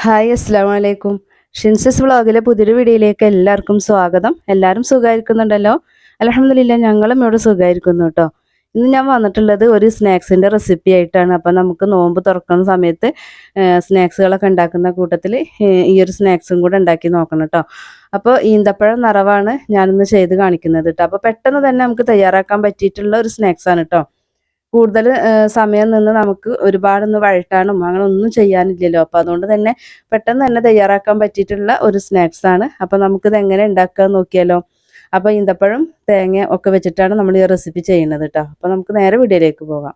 Hi അസ്സാം വലൈക്കും ഷിൻസസ് വ്ളോഗിലെ പുതിയൊരു വീഡിയോയിലേക്ക് എല്ലാവർക്കും സ്വാഗതം. എല്ലാവരും സുഖമായിരിക്കുന്നുണ്ടല്ലോ? അലഹമില്ല ഞങ്ങളും ഇവിടെ സുഖമായിരിക്കുന്നു കേട്ടോ. ഇന്ന് ഞാൻ വന്നിട്ടുള്ളത് ഒരു സ്നാക്സിന്റെ റെസിപ്പി ആയിട്ടാണ്. അപ്പം നമുക്ക് നോമ്പ് തുറക്കുന്ന സമയത്ത് സ്നാക്സുകളൊക്കെ ഉണ്ടാക്കുന്ന കൂട്ടത്തിൽ ഈ ഒരു സ്നാക്സും കൂടെ ഉണ്ടാക്കി നോക്കണം കേട്ടോ. അപ്പോൾ ഈന്തപ്പഴം നിറവാണ് ഞാനിന്ന് ചെയ്ത് കാണിക്കുന്നത് കേട്ടോ. അപ്പോൾ പെട്ടെന്ന് തന്നെ നമുക്ക് തയ്യാറാക്കാൻ പറ്റിയിട്ടുള്ള ഒരു സ്നാക്സാണ് കേട്ടോ. കൂടുതൽ സമയം നിന്ന് നമുക്ക് ഒരുപാടൊന്ന് വഴറ്റാനും അങ്ങനെ ഒന്നും ചെയ്യാനില്ലല്ലോ. അപ്പോൾ അതുകൊണ്ട് തന്നെ പെട്ടെന്ന് തന്നെ തയ്യാറാക്കാൻ പറ്റിയിട്ടുള്ള ഒരു സ്നാക്സ് ആണ്. അപ്പോൾ നമുക്കിത് എങ്ങനെ ഉണ്ടാക്കുക നോക്കിയാലോ. അപ്പോൾ ഈന്തപ്പഴം തേങ്ങ ഒക്കെ വെച്ചിട്ടാണ് നമ്മൾ ഈ റെസിപ്പി ചെയ്യുന്നത് കേട്ടോ. അപ്പോൾ നമുക്ക് നേരെ വീഡിയോയിലേക്ക് പോകാം.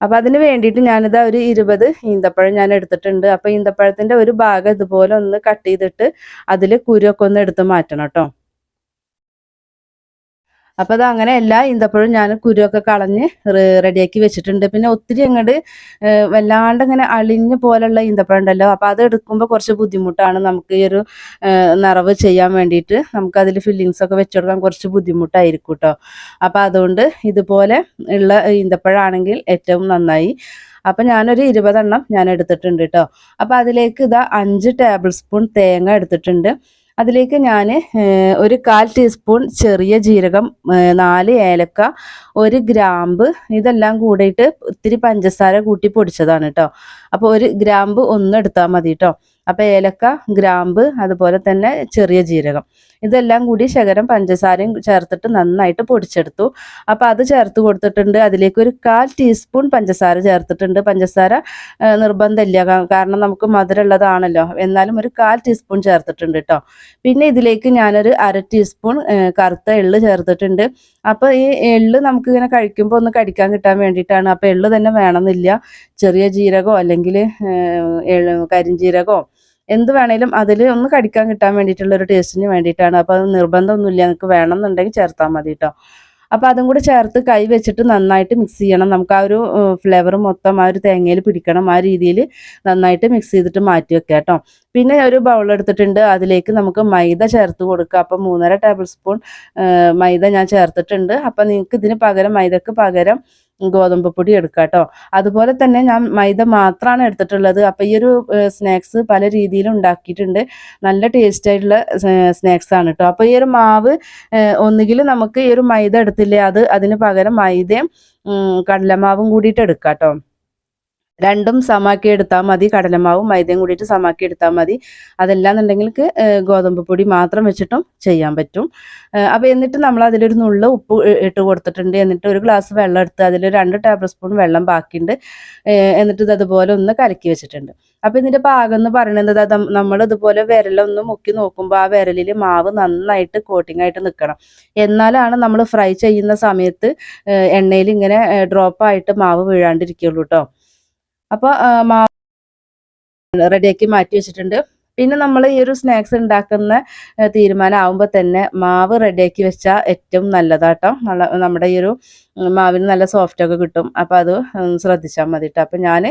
അപ്പോൾ അതിന് വേണ്ടിയിട്ട് ഞാനിതാ ഒരു ഇരുപത് ഈന്തപ്പഴം ഞാൻ എടുത്തിട്ടുണ്ട്. അപ്പോൾ ഈന്തപ്പഴത്തിന്റെ ഒരു ഭാഗം ഇതുപോലെ ഒന്ന് കട്ട് ചെയ്തിട്ട് അതിൽ കുരുവൊക്കെ ഒന്ന് എടുത്ത് മാറ്റണം കേട്ടോ. അപ്പോൾ അത് അങ്ങനെ എല്ലാ ഈന്തപ്പഴവും ഞാൻ കുരുവൊക്കെ കളഞ്ഞ് റെഡിയാക്കി വെച്ചിട്ടുണ്ട്. പിന്നെ ഒത്തിരി അങ്ങോട്ട് വല്ലാണ്ട് ഇങ്ങനെ അളിഞ്ഞ പോലുള്ള ഈന്തപ്പഴം ഉണ്ടല്ലോ. അപ്പോൾ അത് എടുക്കുമ്പോൾ കുറച്ച് ബുദ്ധിമുട്ടാണ്. നമുക്ക് ഈ ഒരു നിറവ് ചെയ്യാൻ വേണ്ടിയിട്ട് നമുക്ക് അതിൽ ഫില്ലിങ്സ് ഒക്കെ വെച്ചെടുക്കാൻ കുറച്ച് ബുദ്ധിമുട്ടായിരിക്കും കേട്ടോ അപ്പോൾ അതുകൊണ്ട് ഇതുപോലെ ഉള്ള ഈന്തപ്പഴമാണെങ്കിൽ ഏറ്റവും നന്നായി. അപ്പം ഞാനൊരു ഇരുപതെണ്ണം ഞാൻ എടുത്തിട്ടുണ്ട് കേട്ടോ അപ്പോൾ അതിലേക്ക് ഇതാ അഞ്ച് ടേബിൾ സ്പൂൺ തേങ്ങ എടുത്തിട്ടുണ്ട്. അതിലേക്ക് ഞാൻ ഒരു കാൽ ടീസ്പൂൺ ചെറിയ ജീരകം നാല് ഏലക്ക ഒരു ഗ്രാമ്പ് ഇതെല്ലാം കൂടിയിട്ട് ഇത്തിരി പഞ്ചസാര കൂട്ടി പൊടിച്ചതാണ് കേട്ടോ അപ്പോൾ ഒരു ഗ്രാമ്പ് ഒന്ന് എടുത്താൽ മതി കേട്ടോ അപ്പോൾ ഏലക്ക ഗ്രാമ്പ് അതുപോലെ തന്നെ ചെറിയ ജീരകം. ഇതെല്ലാം കൂടി ശകരം പഞ്ചസാരയും ചേർത്തിട്ട് നന്നായിട്ട് പൊടിച്ചെടുത്തു. അപ്പോൾ അത് ചേർത്ത് കൊടുത്തിട്ടുണ്ട്. അതിലേക്ക് ഒരു കാൽ ടീസ്പൂൺ പഞ്ചസാര ചേർത്തിട്ടുണ്ട്. പഞ്ചസാര നിർബന്ധമില്ല. കാരണം നമുക്ക് മധുരമുള്ളതാണല്ലോ. എന്നാലും ഒരു കാൽ ടീസ്പൂൺ ചേർത്തിട്ടുണ്ട് കേട്ടോ പിന്നെ ഇതിലേക്ക് ഞാനൊരു അര ടീസ്പൂൺ കറുത്ത എള്ള് ചേർത്തിട്ടുണ്ട്. അപ്പോൾ ഈ എള്ള് നമുക്ക് ഇങ്ങനെ കഴിക്കുമ്പോൾ ഒന്ന് കടിക്കാൻ കിട്ടാൻ വേണ്ടിയിട്ടാണ്. അപ്പോൾ എള്ള് തന്നെ വേണമെന്നില്ല. ചെറിയ ജീരകോ അല്ലെങ്കിൽ കരിഞ്ജീരകമോ എന്ത് വേണേലും അതിൽ ഒന്ന് കടിക്കാൻ കിട്ടാൻ വേണ്ടിയിട്ടുള്ള ഒരു ടേസ്റ്റിന് വേണ്ടിയിട്ടാണ്. അപ്പോൾ അത് നിർബന്ധമൊന്നുമില്ല. നിങ്ങൾക്ക് വേണമെന്നുണ്ടെങ്കിൽ ചേർത്താൽ മതി കേട്ടോ അപ്പോൾ അതും കൂടി ചേർത്ത് കൈ വെച്ചിട്ട് നന്നായിട്ട് മിക്സ് ചെയ്യണം. നമുക്ക് ആ ഒരു ഫ്ലേവർ മൊത്തം ആ ഒരു തേങ്ങയിൽ പിടിക്കണം. ആ രീതിയിൽ നന്നായിട്ട് മിക്സ് ചെയ്തിട്ട് മാറ്റി വെക്കുക കേട്ടോ പിന്നെ ഒരു ബൗൾ എടുത്തിട്ടുണ്ട്. അതിലേക്ക് നമുക്ക് മൈദ ചേർത്ത് കൊടുക്കുക അപ്പം മൂന്നര ടേബിൾ സ്പൂൺ മൈദ ഞാൻ ചേർത്തിട്ടുണ്ട്. അപ്പം നിങ്ങൾക്ക് ഇതിന് പകരം മൈദക്ക് പകരം ഗോതമ്പ് പൊടി എടുക്കുക കേട്ടോ. അതുപോലെ തന്നെ ഞാൻ മൈദ മാത്രമാണ് എടുത്തിട്ടുള്ളത്. അപ്പം ഈ ഒരു സ്നാക്സ് പല രീതിയിൽ ഉണ്ടാക്കിയിട്ടുണ്ട്. നല്ല ടേസ്റ്റ് ആയിട്ടുള്ള സ്നാക്സ് ആണ് കേട്ടോ. അപ്പോൾ ഈ ഒരു മാവ് ഒന്നുകിൽ നമുക്ക് ഈ ഒരു മൈദ എടുത്തില്ലേ അത് അതിന് പകരം മൈദയും കടലമാവും കൂടിയിട്ട് എടുക്കാം കേട്ടോ. രണ്ടും സമാക്കി എടുത്താൽ മതി. കടലമാവും മൈദയും കൂടിയിട്ട് സമാക്കി എടുത്താൽ മതി. അതല്ലാന്നുണ്ടെങ്കിൽ ഗോതമ്പ് പൊടി മാത്രം വെച്ചിട്ടും ചെയ്യാൻ പറ്റും. അപ്പോൾ എന്നിട്ട് നമ്മൾ അതിലൊരു നുള്ള ഉപ്പ് ഇട്ട് കൊടുത്തിട്ടുണ്ട്. എന്നിട്ട് ഒരു ഗ്ലാസ് വെള്ളം എടുത്ത് അതിൽ രണ്ട് ടേബിൾ സ്പൂൺ വെള്ളം ബാക്കിയുണ്ട്. എന്നിട്ട് ഇത് അതുപോലെ ഒന്ന് കലക്കി വെച്ചിട്ടുണ്ട്. അപ്പോൾ ഇതിന്റെ പാകം എന്ന് പറയുന്നത് നമ്മൾ ഇതുപോലെ വിരലൊന്ന് മുക്കി നോക്കുമ്പോൾ ആ വിരലിൽ മാവ് നന്നായിട്ട് കോട്ടിംഗ് ആയിട്ട് നിൽക്കണം എന്നാലാണ് നമ്മൾ ഫ്രൈ ചെയ്യുന്ന സമയത്ത് എണ്ണയിൽ ഇങ്ങനെ ഡ്രോപ്പായിട്ട് മാവ് വീഴാണ്ടിരിക്കുള്ളൂ കേട്ടോ അപ്പോൾ മാവ് റെഡിയാക്കി മാറ്റി വെച്ചിട്ടുണ്ട്. പിന്നെ നമ്മൾ ഈ ഒരു സ്നാക്സ് ഉണ്ടാക്കുന്ന തീരുമാനം ആവുമ്പോൾ തന്നെ മാവ് റെഡിയാക്കി വെച്ചാൽ ഏറ്റവും നല്ലതാട്ടോ നല്ല നമ്മുടെ ഈ ഒരു മാവിന് നല്ല സോഫ്റ്റൊക്കെ കിട്ടും. അപ്പോൾ അത് ശ്രദ്ധിച്ചാൽ മതി കേട്ടോ അപ്പോൾ ഞാൻ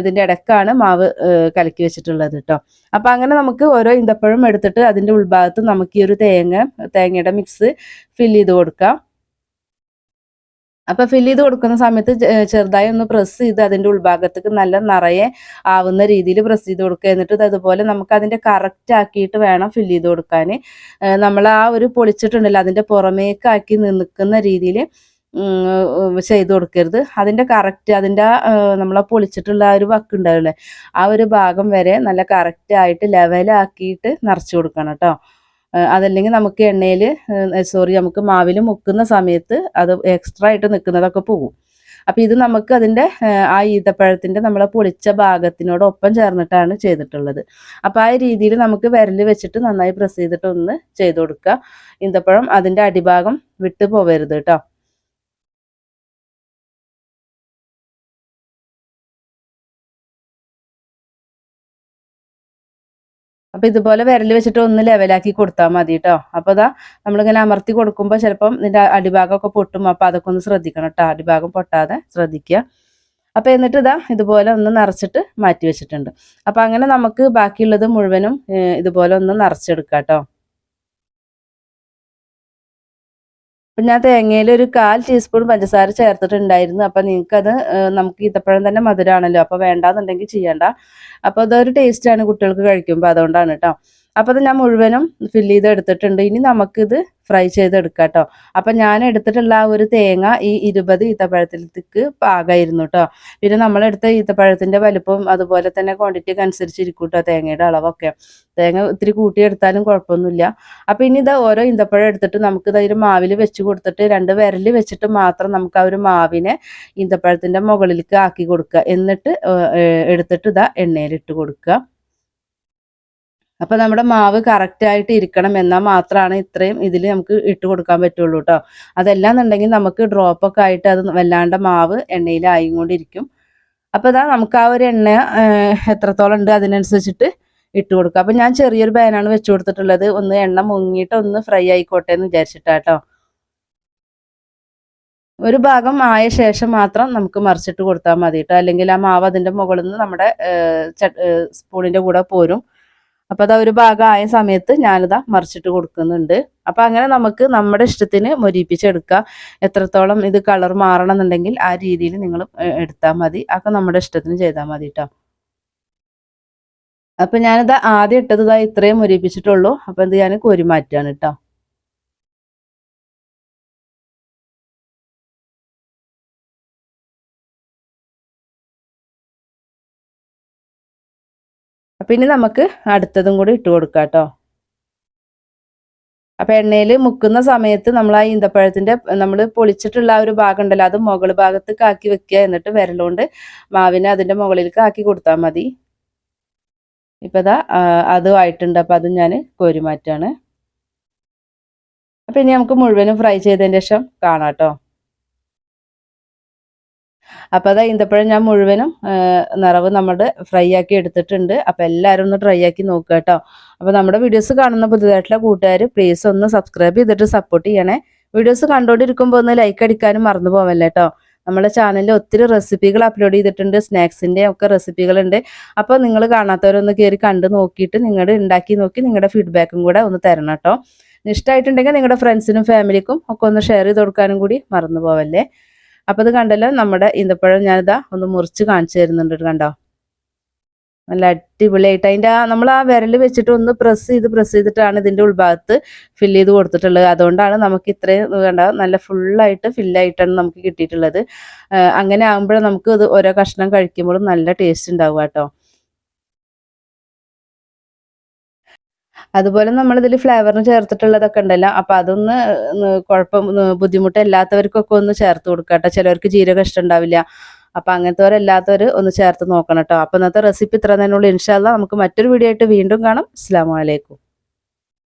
ഇതിന്റെ ഇടക്കാണ് മാവ് കലക്കി വെച്ചിട്ടുള്ളത് കേട്ടോ അപ്പോൾ അങ്ങനെ നമുക്ക് ഓരോ ഇന്തപ്പഴം എടുത്തിട്ട് അതിന്റെ ഉൾഭാഗത്ത് നമുക്ക് ഈ ഒരു തേങ്ങ തേങ്ങയുടെ മിക്സ് ഫില്ല് ചെയ്ത് കൊടുക്കാം. അപ്പോൾ ഫില്ല് ചെയ്ത് കൊടുക്കുന്ന സമയത്ത് ചെറുതായി ഒന്ന് പ്രസ് ചെയ്ത് അതിന്റെ ഉൾഭാഗത്തേക്ക് നല്ല നിറയെ ആവുന്ന രീതിയിൽ പ്രസ് ചെയ്ത് കൊടുക്കുക. എന്നിട്ട് അതുപോലെ നമുക്ക് അതിന്റെ കറക്റ്റ് ആക്കിയിട്ട് വേണം ഫില്ല് ചെയ്ത് കൊടുക്കാൻ. നമ്മൾ ആ ഒരു പൊളിച്ചിട്ടുണ്ടല്ലോ അതിന്റെ പുറമേക്കാക്കി നിൽക്കുന്ന രീതിയിൽ ചെയ്ത് കൊടുക്കരുത്. അതിന്റെ കറക്റ്റ് അതിന്റെ നമ്മളെ പൊളിച്ചിട്ടുള്ള ആ ഒരു വക്ക് ഉണ്ടാവില്ലേ ആ ഒരു ഭാഗം വരെ നല്ല കറക്റ്റ് ആയിട്ട് ലെവലാക്കിയിട്ട് നിറച്ചു കൊടുക്കണം കേട്ടോ. അതല്ലെങ്കിൽ നമുക്ക് എണ്ണയിൽ സോറി നമുക്ക് മാവിൽ മുക്കുന്ന സമയത്ത് അത് എക്സ്ട്രാ ആയിട്ട് നിൽക്കുന്നതൊക്കെ പോകും. അപ്പം ഇത് നമുക്ക് അതിന്റെ ആ ഈത്തപ്പഴത്തിന്റെ നമ്മളെ പൊളിച്ച ഭാഗത്തിനോടൊപ്പം ചേർന്നിട്ടാണ് ചെയ്തിട്ടുള്ളത്. അപ്പം ആ രീതിയിൽ നമുക്ക് വിരൽ വെച്ചിട്ട് നന്നായി പ്രസ് ചെയ്തിട്ട് ഒന്ന് ചെയ്ത് കൊടുക്കുക. ഈന്തപ്പഴം അതിന്റെ അടിഭാഗം വിട്ടു പോവരുത് കേട്ടോ. അപ്പോൾ ഇതുപോലെ വിരൽ വെച്ചിട്ട് ഒന്ന് ലെവലാക്കി കൊടുത്താൽ മതി കേട്ടോ അപ്പോൾ ഇതാ നമ്മളിങ്ങനെ അമർത്തി കൊടുക്കുമ്പോൾ ചിലപ്പം ഇതിന്റെ അടിഭാഗമൊക്കെ പൊട്ടും. അപ്പോൾ അതൊക്കെ ഒന്ന് ശ്രദ്ധിക്കണം കേട്ടോ അടിഭാഗം പൊട്ടാതെ ശ്രദ്ധിക്കുക അപ്പോൾ എന്നിട്ട് ഇതാ ഇതുപോലെ ഒന്ന് നിറച്ചിട്ട് മാറ്റി വെച്ചിട്ടുണ്ട്. അപ്പോൾ അങ്ങനെ നമുക്ക് ബാക്കിയുള്ളത് മുഴുവനും ഇതുപോലെ ഒന്ന് നിറച്ചെടുക്കാം കേട്ടോ അപ്പം ഞാൻ തേങ്ങയിൽ ഒരു കാൽ ടീസ്പൂൺ പഞ്ചസാര ചേർത്തിട്ടുണ്ടായിരുന്നു. അപ്പം നിങ്ങൾക്കത് നമുക്ക് ഈത്തപ്പഴം തന്നെ മധുരമാണല്ലോ അപ്പോൾ വേണ്ടാന്നുണ്ടെങ്കിൽ ചെയ്യണ്ട. അപ്പോൾ അതൊരു ആണ് കുട്ടികൾക്ക് കഴിക്കുമ്പോൾ അതുകൊണ്ടാണ് കേട്ടോ അപ്പോൾ അത് ഞാൻ മുഴുവനും ഫില്ല് ചെയ്ത് എടുത്തിട്ടുണ്ട്. ഇനി നമുക്കിത് ഫ്രൈ ചെയ്തെടുക്കാം കേട്ടോ അപ്പം ഞാൻ എടുത്തിട്ടുള്ള ആ ഒരു തേങ്ങ ഈ ഇരുപത് ഈത്തപ്പഴത്തിലേക്ക് പാകമായിരുന്നു കേട്ടോ പിന്നെ നമ്മളെടുത്ത ഈത്തപ്പഴത്തിന്റെ വലുപ്പം അതുപോലെ തന്നെ ക്വാണ്ടിറ്റിക്ക് അനുസരിച്ചിരിക്കും കേട്ടോ തേങ്ങയുടെ അളവൊക്കെ. തേങ്ങ ഇത്തിരി കൂട്ടിയെടുത്താലും കുഴപ്പമൊന്നുമില്ല. അപ്പം ഇനി ഇത് ഓരോ ഈന്തപ്പഴം എടുത്തിട്ട് നമുക്ക് ഇതായി മാവിൽ വെച്ച് കൊടുത്തിട്ട് രണ്ട് വിരൽ വെച്ചിട്ട് മാത്രം നമുക്ക് ആ ഒരു മാവിനെ ഈന്തപ്പഴത്തിന്റെ മുകളിലേക്ക് ആക്കി കൊടുക്കുക. എന്നിട്ട് എടുത്തിട്ട് ഇതാ എണ്ണയിലിട്ട് കൊടുക്കുക. അപ്പം നമ്മുടെ മാവ് കറക്റ്റായിട്ട് ഇരിക്കണം എന്നാൽ മാത്രമാണ് ഇത്രയും ഇതിൽ നമുക്ക് ഇട്ട് കൊടുക്കാൻ പറ്റുള്ളൂ കേട്ടോ അതല്ലാന്നുണ്ടെങ്കിൽ നമുക്ക് ഡ്രോപ്പൊക്കെ ആയിട്ട് അത് വല്ലാണ്ട് മാവ് എണ്ണയിൽ ആയിക്കൊണ്ടിരിക്കും. അപ്പോൾ ഇതാ നമുക്ക് ആ ഒരു എണ്ണ എത്രത്തോളം ഉണ്ട് അതിനനുസരിച്ചിട്ട് ഇട്ട് കൊടുക്കുക അപ്പം ഞാൻ ചെറിയൊരു പാനാണ് വെച്ച് കൊടുത്തിട്ടുള്ളത്. ഒന്ന് എണ്ണ മുങ്ങിയിട്ട് ഒന്ന് ഫ്രൈ ആയിക്കോട്ടെ എന്ന് വിചാരിച്ചിട്ടാട്ടോ. ഒരു ഭാഗം ആയ ശേഷം മാത്രം നമുക്ക് മറിച്ചിട്ട് കൊടുത്താൽ മതി കേട്ടോ അല്ലെങ്കിൽ ആ മാവ് അതിന്റെ മുകളിൽ നിന്ന് നമ്മുടെ സ്പൂണിന്റെ കൂടെ പോരും. അപ്പോൾ അതാ ഒരു ഭാഗം ആയ സമയത്ത് ഞാനിതാ മറിച്ചിട്ട് കൊടുക്കുന്നുണ്ട്. അപ്പം അങ്ങനെ നമുക്ക് നമ്മുടെ ഇഷ്ടത്തിന് മൊരിപ്പിച്ചെടുക്കുക എത്രത്തോളം ഇത് കളർ മാറണം എന്നുണ്ടെങ്കിൽ ആ രീതിയിൽ നിങ്ങൾ എടുത്താൽ മതി. അതൊക്കെ നമ്മുടെ ഇഷ്ടത്തിന് ചെയ്താൽ മതി കേട്ടോ അപ്പം ഞാനിത് ആദ്യം ഇട്ടത് ഇതാ ഇത്രയും മൊരിപ്പിച്ചിട്ടുള്ളൂ. അപ്പം ഇത് ഞാൻ കോരി മാറ്റുകയാണ് കേട്ടോ അപ്പം ഇനി നമുക്ക് അടുത്തതും കൂടി ഇട്ട് കൊടുക്കാം കേട്ടോ. അപ്പം എണ്ണയിൽ മുക്കുന്ന സമയത്ത് നമ്മൾ ആ ഈന്തപ്പഴത്തിന്റെ നമ്മൾ പൊളിച്ചിട്ടുള്ള ആ ഒരു ഭാഗം ഉണ്ടല്ലോ അത് മുകൾ ഭാഗത്ത് കാക്കി വെക്കുക എന്നിട്ട് വിരലുകൊണ്ട് മാവിനെ അതിന്റെ മുകളിലേക്ക് ആക്കി കൊടുത്താൽ മതി. ഇപ്പം ആ, അതും ആയിട്ടുണ്ട്. അപ്പം അതും ഞാൻ കോരി മാറ്റാണ്. അപ്പം ഇനി നമുക്ക് മുഴുവനും ഫ്രൈ ചെയ്തതിന് ശേഷം കാണാം കേട്ടോ. അപ്പോൾ അതാ ഇന്തപ്പഴം ഞാൻ മുഴുവനും നിറവ് നമ്മുടെ ഫ്രൈ ആക്കി എടുത്തിട്ടുണ്ട്. അപ്പോൾ എല്ലാവരും ഒന്ന് ട്രൈ ആക്കി നോക്കുക കേട്ടോ. അപ്പോൾ നമ്മുടെ വീഡിയോസ് കാണുന്ന പുതുതായിട്ടുള്ള കൂട്ടുകാർ പ്ലീസ് ഒന്ന് സബ്സ്ക്രൈബ് ചെയ്തിട്ട് സപ്പോർട്ട് ചെയ്യണേ. വീഡിയോസ് കണ്ടുകൊണ്ടിരിക്കുമ്പോൾ ഒന്ന് ലൈക്ക് അടിക്കാനും മറന്നു പോവല്ലേ കേട്ടോ നമ്മുടെ ചാനലിൽ ഒത്തിരി റെസിപ്പികൾ അപ്ലോഡ് ചെയ്തിട്ടുണ്ട് സ്നാക്സിന്റെ ഒക്കെ റെസിപ്പികളുണ്ട് അപ്പോൾ നിങ്ങൾ കാണാത്തവരൊന്ന് കയറി കണ്ട് നോക്കിയിട്ട് നിങ്ങൾ ഉണ്ടാക്കി നോക്കി നിങ്ങളുടെ ഫീഡ്ബാക്കും കൂടെ ഒന്ന് തരണം കേട്ടോ ഇഷ്ടമായിട്ടുണ്ടെങ്കിൽ നിങ്ങളുടെ ഫ്രണ്ട്സിനും ഫാമിലിക്കും ഒക്കെ ഒന്ന് ഷെയർ ചെയ്ത് കൊടുക്കാനും കൂടി മറന്നു പോവല്ലേ. അപ്പോൾ ഇത് കണ്ടല്ലോ നമ്മുടെ ഈന്തപ്പഴം ഞാനിതാ ഒന്ന് മുറിച്ച് കാണിച്ചു തരുന്നുണ്ട് കണ്ടോ? നല്ല അടിപൊളിയായിട്ട് അതിന്റെ ആ നമ്മൾ ആ വിരൽ വെച്ചിട്ട് ഒന്ന് പ്രസ് ചെയ്ത് പ്രസ് ചെയ്തിട്ടാണ് ഇതിന്റെ ഉൾഭാഗത്ത് ഫില്ല് ചെയ്ത് കൊടുത്തിട്ടുള്ളത്. അതുകൊണ്ടാണ് നമുക്ക് ഇത്രയും കണ്ടോ? നല്ല ഫുള്ളായിട്ട് ഫില്ലായിട്ടാണ് നമുക്ക് കിട്ടിയിട്ടുള്ളത്. അങ്ങനെ ആകുമ്പോഴേ നമുക്ക് ഇത് ഓരോ കഷ്ണം കഴിക്കുമ്പോഴും നല്ല ടേസ്റ്റ് ഉണ്ടാവുക കേട്ടോ. അതുപോലെ നമ്മളിതിൽ ഫ്ലേവറിന് ചേർത്തിട്ടുള്ളതൊക്കെ ഉണ്ടല്ലോ. അപ്പം അതൊന്ന് കുഴപ്പം ബുദ്ധിമുട്ടില്ലാത്തവർക്കൊക്കെ ഒന്ന് ചേർത്ത് കൊടുക്കട്ടെ കേട്ടോ. ചിലവർക്ക് ജീരകം ഇഷ്ടമുണ്ടാവില്ല അപ്പം അങ്ങനത്തെവരല്ലാത്തവർ ഒന്ന് ചേർത്ത് നോക്കണം കേട്ടോ. അപ്പം ഇന്നത്തെ റെസിപ്പി ഇത്ര തന്നെ ഉള്ളൂ. ഇൻഷാല്ല നമുക്ക് മറ്റൊരു വീഡിയോ ആയിട്ട് വീണ്ടും കാണാം. അസ്സാം വലൈക്കും